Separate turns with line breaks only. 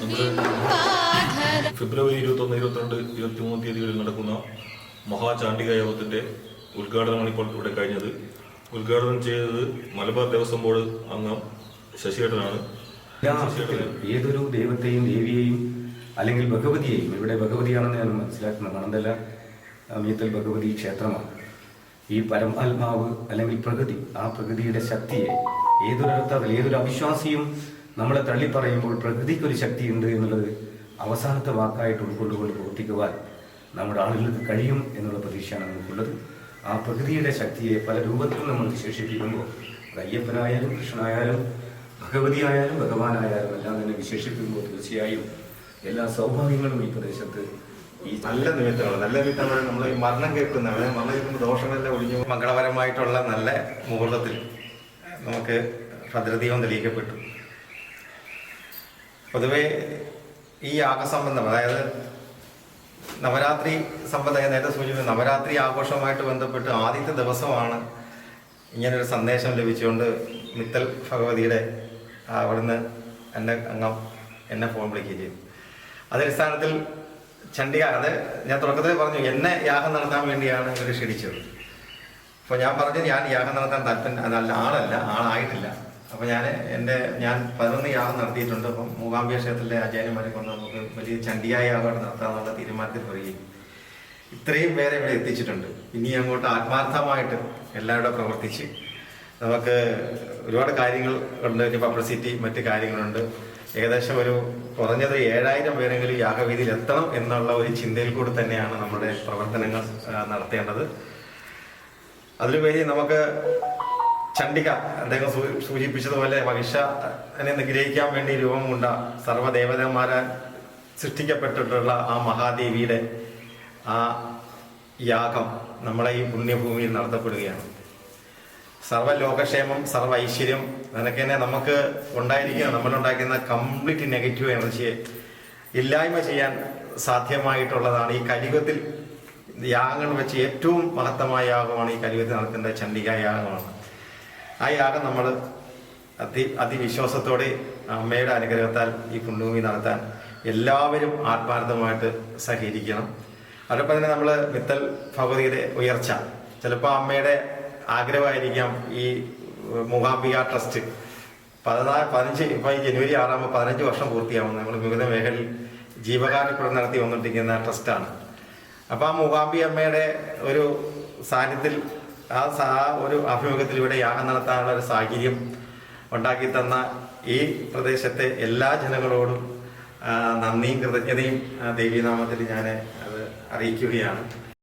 ഫെബ്രുവരി
ഫെബ്രുവരി ഇരുപത്തൊന്ന് ഇരുപത്തിരണ്ട് ഇരുപത്തി മൂന്ന് തീയതികളിൽ നടക്കുന്ന മഹാചാണ്ഡിക യോഗത്തിന്റെ ഉദ്ഘാടനമാണ് ഇപ്പോൾ ഇവിടെ കഴിഞ്ഞത്. ഉദ്ഘാടനം ചെയ്തത് മലബാർ ദേവസ്വം ബോർഡ് അംഗം ശശിയേട്ടനാണ്.
ഏതൊരു ദൈവത്തെയും ദേവിയെയും അല്ലെങ്കിൽ ഭഗവതിയെയും ഇവിടെ ഭഗവതിയാണെന്ന് ഞാൻ മനസ്സിലാക്കുന്നത് മണന്തല മീത്തൽ ഭഗവതി ക്ഷേത്രമാണ്. ഈ പരമാത്മാവ് അല്ലെങ്കിൽ പ്രകൃതി ആ പ്രകൃതിയുടെ ശക്തിയെ ഏതൊരു ഏതൊരു അവിശ്വാസിയും നമ്മളെ തള്ളിപ്പറയുമ്പോൾ പ്രകൃതിക്കൊരു ശക്തിയുണ്ട് എന്നുള്ളത് അവസാനത്തെ വാക്കായിട്ട് ഉൾക്കൊണ്ടുകൊണ്ട് പ്രവർത്തിക്കുവാൻ നമ്മുടെ ആളുകൾക്ക് കഴിയും എന്നുള്ള പ്രതീക്ഷയാണ് നമുക്കുള്ളത്. ആ പ്രകൃതിയുടെ ശക്തിയെ പല രൂപത്തിലും നമ്മൾ വിശേഷിപ്പിക്കുമ്പോൾ അത് അയ്യപ്പനായാലും കൃഷ്ണനായാലും ഭഗവതിയായാലും ഭഗവാനായാലും എല്ലാം തന്നെ വിശേഷിപ്പിക്കുമ്പോൾ തീർച്ചയായും എല്ലാ സൗഭാഗ്യങ്ങളും ഈ പ്രദേശത്ത് ഈ
നല്ല നിമിത്തമാണ്. നല്ല നിമിത്തമാണ് നമ്മൾ ഈ മരണം കേൾക്കുന്ന മരണം കേൾക്കുമ്പോൾ ദോഷങ്ങളെല്ലാം ഒഴിഞ്ഞു മംഗളപരമായിട്ടുള്ള നല്ല മുഹൂർത്തത്തിൽ നമുക്ക് ഭദ്രദീപം തെളിയിക്കപ്പെട്ടു. പൊതുവെ ഈ യാഗസംബന്ധം അതായത് നവരാത്രി സംബന്ധം നേരത്തെ സൂചിപ്പിച്ചു നവരാത്രി ആഘോഷവുമായിട്ട് ബന്ധപ്പെട്ട് ആദ്യത്തെ ദിവസമാണ് ഇങ്ങനൊരു സന്ദേശം ലഭിച്ചുകൊണ്ട് മിത്തൽ ഭഗവതിയുടെ അവിടുന്ന് എന്റെ അംഗം എന്നെ ഫോൺ വിളിക്കുകയും ചെയ്തു. അതടിസ്ഥാനത്തിൽ ചണ്ഡിക അത് ഞാൻ തുടക്കത്തിൽ പറഞ്ഞു എന്നെ യാഗം നടത്താൻ വേണ്ടിയാണ് ഇവർ ക്ഷണിച്ചത്. അപ്പോൾ ഞാൻ പറഞ്ഞു ഞാൻ യാഗം നടത്താൻ താല്പര്യം അതല്ല ആളല്ല ആളായിട്ടില്ല. അപ്പോൾ ഞാൻ എന്റെ ഞാൻ പതിനൊന്ന് യാഗം നടത്തിയിട്ടുണ്ട്. അപ്പം മൂകാംബിക ക്ഷേത്രത്തിലെ ആചാര്യന്മാരെ കൊണ്ട് നമുക്ക് വലിയ ചണ്ടിയായ യാഗം നടത്താമെന്നുള്ള തീരുമാനത്തിൽ വരികയും ഇത്രയും പേരെ ഇവിടെ എത്തിച്ചിട്ടുണ്ട്. ഇനി അങ്ങോട്ട് ആത്മാർത്ഥമായിട്ട് എല്ലാവരുടെ പ്രവർത്തിച്ച് നമുക്ക് ഒരുപാട് കാര്യങ്ങൾ ഉണ്ട്. ഇനി പബ്ലിസിറ്റി മറ്റു കാര്യങ്ങളുണ്ട്. ഏകദേശം ഒരു കുറഞ്ഞത് ഏഴായിരം പേരെങ്കിലും യാഗവീതിയിൽ എത്തണം എന്നുള്ള ഒരു ചിന്തയിൽ കൂടി തന്നെയാണ് നമ്മുടെ പ്രവർത്തനങ്ങൾ നടത്തേണ്ടത്. അതിലുപരി നമുക്ക് ചണ്ഡിക അദ്ദേഹം സൂചിപ്പിച്ചതുപോലെ മഹിഷനെ നിഗ്രഹിക്കാൻ വേണ്ടി രൂപം കൊണ്ട സർവദേവതന്മാരാൽ സൃഷ്ടിക്കപ്പെട്ടിട്ടുള്ള ആ മഹാദേവിയുടെ ആ യാഗം നമ്മളെ ഈ പുണ്യഭൂമിയിൽ നടത്തപ്പെടുകയാണ്. സർവലോകക്ഷേമം സർവ ഐശ്വര്യം അതൊക്കെ തന്നെ നമുക്ക് ഉണ്ടായിരിക്കുന്ന നമ്മളുണ്ടാക്കുന്ന കംപ്ലീറ്റ് നെഗറ്റീവ് എനർജിയെ ഇല്ലായ്മ ചെയ്യാൻ സാധ്യമായിട്ടുള്ളതാണ്. ഈ കലിയുഗത്തിൽ യാഗങ്ങൾ വെച്ച് ഏറ്റവും മഹത്തമായ യാഗമാണ് ഈ കലിയുഗത്തിൽ നടത്തേണ്ട ചണ്ഡിക യാഗമാണ്. ആ യാഗം നമ്മൾ അതി അതിവിശ്വാസത്തോടെ അമ്മയുടെ അനുഗ്രഹത്താൽ ഈ പുണ്യഭൂമി നടത്താൻ എല്ലാവരും ആത്മാർത്ഥമായിട്ട് സഹകരിക്കണം. അതോടൊപ്പം തന്നെ നമ്മൾ മിത്തൽ ഭഗവതിയുടെ ഉയർച്ച. ചിലപ്പോൾ അമ്മയുടെ ആഗ്രഹമായിരിക്കാം ഈ മൂകാംബിക ട്രസ്റ്റ്. പതിനാല് പതിനഞ്ച് ഇപ്പം ജനുവരി ആറാകുമ്പോൾ പതിനഞ്ച് വർഷം പൂർത്തിയാവുന്നത് നമ്മൾ വിവിധ മേഖലയിൽ ജീവകാരുണ്യം നടത്തി വന്നിട്ടിരിക്കുന്ന ട്രസ്റ്റാണ്. അപ്പോൾ ആ മൂകാംബി അമ്മയുടെ ഒരു സാന്നിധ്യത്തിൽ ആ സാ- ഒരു അഭിമുഖത്തിൽ ഇവിടെ യാഗം നടത്താനുള്ള ഒരു സാഹചര്യം ഉണ്ടാക്കി തന്ന ഈ പ്രദേശത്തെ എല്ലാ ജനങ്ങളോടും നന്ദിയും കൃതജ്ഞതയും ദേവീനാമത്തിൽ ഞാൻ അത് അറിയിക്കുകയാണ്.